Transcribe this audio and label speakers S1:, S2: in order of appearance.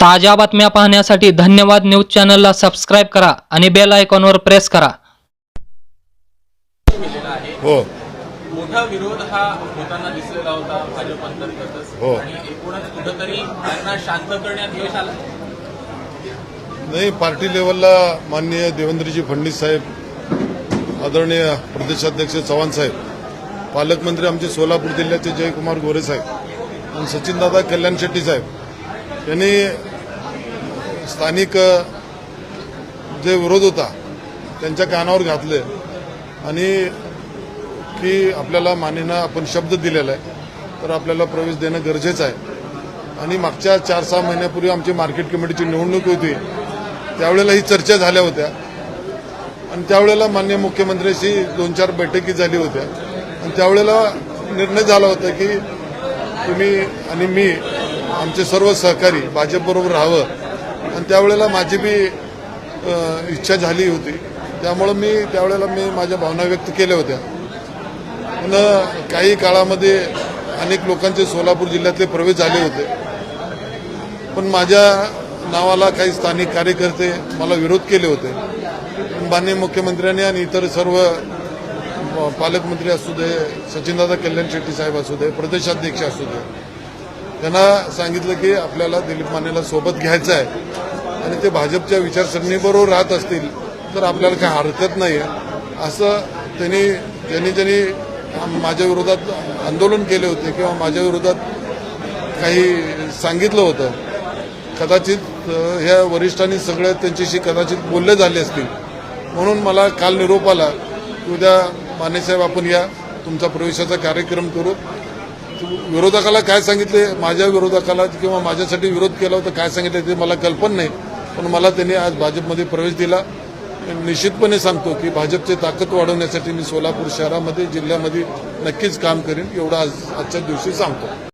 S1: ताज्या बातम्या पाहण्यासाठी धन्यवाद न्यूज चॅनलला सबस्क्राईब करा आणि बेल आयकॉनवर प्रेस करा.
S2: हो.
S3: मोठा विरोध हा होताना दिसलेला होता भाजप अंतर्गतच.
S2: हो.
S3: आणि एकूणच कुठंतरी त्यांना शांत करण्यात यश आलं.
S2: नाही पार्टी लेवलला माननीय देवेंद्रजी फडणवीस साहेब आदरणीय प्रदेशाध्यक्ष चव्हाण साहेब पालकमंत्री आमचे सोलापूर जिल्ह्याचे जयकुमार गोरे साहेब आणि सचिनदादा कल्याण शेट्टी साहेब त्यांनी स्थानिक जे विरोध होता त्यांच्या कानावर घातले. आणि की आपल्याला मानेनं आपण शब्द दिलेला आहे तर आपल्याला प्रवेश देणं गरजेचं आहे. आणि मागच्या चार सहा महिन्यापूर्वी आमची मार्केट कमिटीची निवडणूक होती. त्यावेळेला ही चर्चा झाल्या होत्या. आणि त्यावेळेला मान्य मुख्यमंत्र्यांशी दोन चार बैठकी झाली होत्या. आणि त्यावेळेला निर्णय झाला होता की तुम्ही आणि मी आमचे सर्व सहकारी भाजपबरोबर राहावं. आणि त्यावेळेला माझी बी इच्छा झाली होती. त्यामुळं मी त्यावेळेला मी माझ्या भावना व्यक्त केल्या होत्या. पण काही काळामध्ये अनेक लोकांचे सोलापूर जिल्ह्यातले प्रवेश झाले होते. पण माझ्या नावाला काही स्थानिक कार्यकर्ते मला विरोध केले होते. माननीय मुख्यमंत्र्यांनी आणि इतर सर्व पालकमंत्री असू दे सचिनदादा कल्याण शेट्टी साहेब असू दे प्रदेशाध्यक्ष असू दे त्यांना सांगितलं की आपल्याला दिलीप मानेला सोबत घ्यायचं आहे. आणि ते भाजपच्या विचारसरणीबरोबर राहत असतील तर आपल्याला काही हरकत नाही आहे असं त्यांनी ज्यांनी ज्यांनी माझ्या विरोधात आंदोलन केले होते किंवा माझ्या विरोधात काही सांगितलं होतं कदाचित ह्या वरिष्ठांनी सगळे त्यांच्याशी कदाचित बोलले झाले असतील. म्हणून मला काल निरोप आला की उद्या मानेसाहेब आपण या तुमचा प्रवेशाचा कार्यक्रम करू. विरोधकाला काय सांगितले? माझ्या विरोधकाला किंवा माझ्यासाठी विरोध केला होता काय सांगितलं ते मला कल्पना नाही. पण मला त्यांनी आज भाजपमध्ये प्रवेश दिला. निश्चितपणे सांगतो की भाजपची ताकद वाढवण्यासाठी मी सोलापूर शहरामध्ये जिल्ह्यामध्ये नक्कीच काम करेन. एवढं आज आजच्या दिवशी सांगतो.